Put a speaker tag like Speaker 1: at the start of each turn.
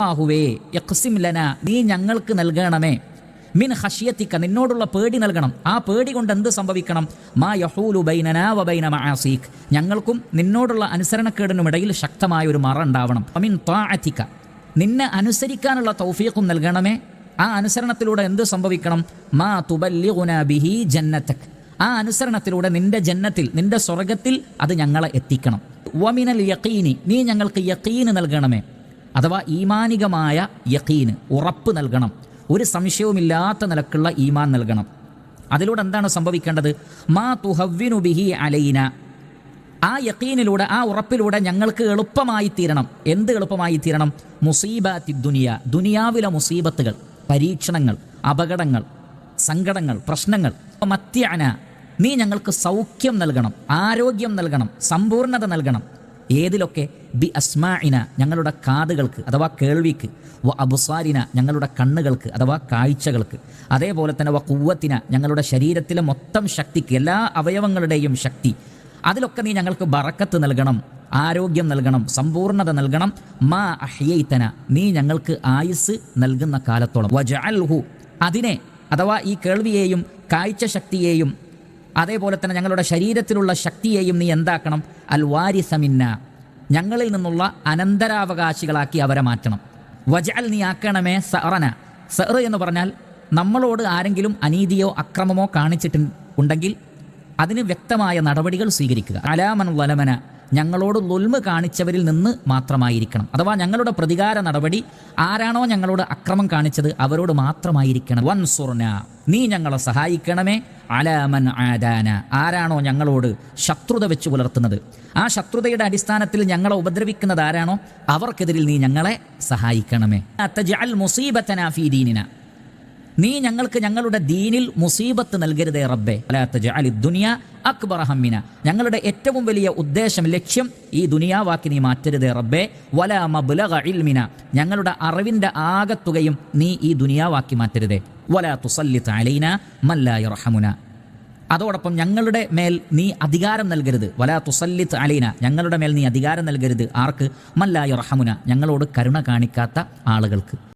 Speaker 1: അല്ലാഹുവേ യഖ്സിം ലന നീ ഞങ്ങൾക്ക് നൽകണമേ. മിൻ ഹഷിയത്തിക്ക നിന്നോടുള്ള പേടി നൽകണം. ആ പേടി കൊണ്ട് എന്ത് സംഭവിക്കണം? മാ യഹൂലു ബൈനനാ വ ബൈന മആസീക് ഞങ്ങൾക്കും നിന്നോടുള്ള അനുസരണക്കേടിനും ഇടയിൽ ശക്തമായ ഒരു മറ ഉണ്ടാവണം. മിൻ താഅത്തിക്ക നിന്നെ അനുസരിക്കാനുള്ള തൗഫീഖും നൽകണമേ. ആ അനുസരണത്തിലൂടെ എന്ത് സംഭവിക്കണം? മാ തുബല്ലിഗുന ബിഹി ജന്നത്തക്. ആ അനുസരണത്തിലൂടെ നിന്റെ ജന്നത്തിൽ നിന്റെ സ്വർഗത്തിൽ അത് ഞങ്ങളെ എത്തിക്കണം. വമിനൽ യഖീനി. നീ ഞങ്ങൾക്ക് യഖീൻ നൽകണമേ. അഥവാ ഈമാനികമായ യക്കീന് ഉറപ്പ് നൽകണം. ഒരു സംശയവുമില്ലാത്ത നിലക്കുള്ള ഈമാൻ നൽകണം. അതിലൂടെ എന്താണ് സംഭവിക്കേണ്ടത്? മാ തുഹവ്വിനു ബിഹി അലൈന. ആ യക്കീനിലൂടെ ആ ഉറപ്പിലൂടെ ഞങ്ങൾക്ക് എളുപ്പമായി തീരണം. എന്ത് എളുപ്പമായി തീരണം? മുസീബാത്തി ദുനിയ ദുനിയാവിലെ മുസീബത്തുകൾ പരീക്ഷണങ്ങൾ അപകടങ്ങൾ സങ്കടങ്ങൾ പ്രശ്നങ്ങൾ. മത്യാന നീ ഞങ്ങൾക്ക് സൗഖ്യം നൽകണം ആരോഗ്യം നൽകണം സമ്പൂർണത നൽകണം. ഏതിലൊക്കെ? ബി അസ്മാഇന ഞങ്ങളുടെ കാതുകൾക്ക് അഥവാ കേൾവിക്ക്. വ അബുസാരിന ഞങ്ങളുടെ കണ്ണുകൾക്ക് അഥവാ കാഴ്ചകൾക്ക്. അതേപോലെ തന്നെ വ കുവ്വത്തിന ഞങ്ങളുടെ ശരീരത്തിലെ മൊത്തം ശക്തിക്ക് എല്ലാ അവയവങ്ങളുടെയും ശക്തി. അതിലൊക്കെ നീ ഞങ്ങൾക്ക് ബറക്കത്ത് നൽകണം ആരോഗ്യം നൽകണം സമ്പൂർണത നൽകണം. മാ അഹ്യൈത്തന നീ ഞങ്ങൾക്ക് ആയുസ് നൽകുന്ന കാലത്തോളം. വജഅൽഹു അതിനെ അഥവാ ഈ കേൾവിയെയും കാഴ്ച ശക്തിയെയും അതേപോലെ തന്നെ ഞങ്ങളുടെ ശരീരത്തിലുള്ള ശക്തിയെയും നീ എന്താക്കണം? അൽ വാരിസമിന്ന ഞങ്ങളിൽ നിന്നുള്ള അനന്തരാവകാശികളാക്കി അവരെ മാറ്റണം. വജൽ നീ ആക്കണമേ സറന സർ എന്ന് പറഞ്ഞാൽ നമ്മളോട് ആരെങ്കിലും അനീതിയോ അക്രമമോ കാണിച്ചിട്ട് ഉണ്ടെങ്കിൽ അതിന് വ്യക്തമായ നടപടികൾ സ്വീകരിക്കുക. അലാമൻ വലമന. ഞങ്ങളോട് ലുൽമ് കാണിച്ചവരിൽ നിന്ന് മാത്രമായിരിക്കണം. അഥവാ ഞങ്ങളുടെ പ്രതികാര നടപടി ആരാണോ ഞങ്ങളോട് അക്രമം കാണിച്ചത് അവരോട് മാത്രമായിരിക്കണം. വൻ നീ ഞങ്ങളെ സഹായിക്കണമേ. അലാമൻ ആദാന. ആരാണോ ഞങ്ങളോട് ശത്രുത വെച്ച് പുലർത്തുന്നത്? ആ ശത്രുതയുടെ അടിസ്ഥാനത്തിൽ ഞങ്ങളെ ഉപദ്രവിക്കുന്നത് ആരാണോ? അവർക്കെതിരിൽ നീ ഞങ്ങളെ സഹായിക്കണമേ. തജ്അൽ മുസീബത്തനാ ഫീ ദീനിന. നീ ഞങ്ങൾക്ക് ഞങ്ങളുടെ ദീനിൽ മുസീബത്ത് നൽകരുതേ റബ്ബെ. ദുനിയ അക്ബർ ഹമ്മിന. ഞങ്ങളുടെ ഏറ്റവും വലിയ ഉദ്ദേശം ലക്ഷ്യം ഈ ദുനിയാവാക്കി നീ മാറ്റരുതേ റബ്ബെ. വല മബ്ലഗ ഇൽമിന. ഞങ്ങളുടെ അറിവിന്റെ ആകത്തുകയും നീ ഈ ദുനിയാവാക്കി മാറ്റരുതേ. വല തുസല്ലിത്ത് അലൈന മല്ലായ റഹമുന അതോടൊപ്പം ഞങ്ങളുടെ മേൽ നീ അധികാരം നൽകരുത്. വല തുസല്ലിത്ത് അലൈന. ഞങ്ങളുടെ മേൽ നീ അധികാരം നൽകരുത്. ആർക്ക്? മല്ലായ റഹമുന ഞങ്ങളോട് കരുണ കാണിക്കാത്ത ആളുകൾക്ക്.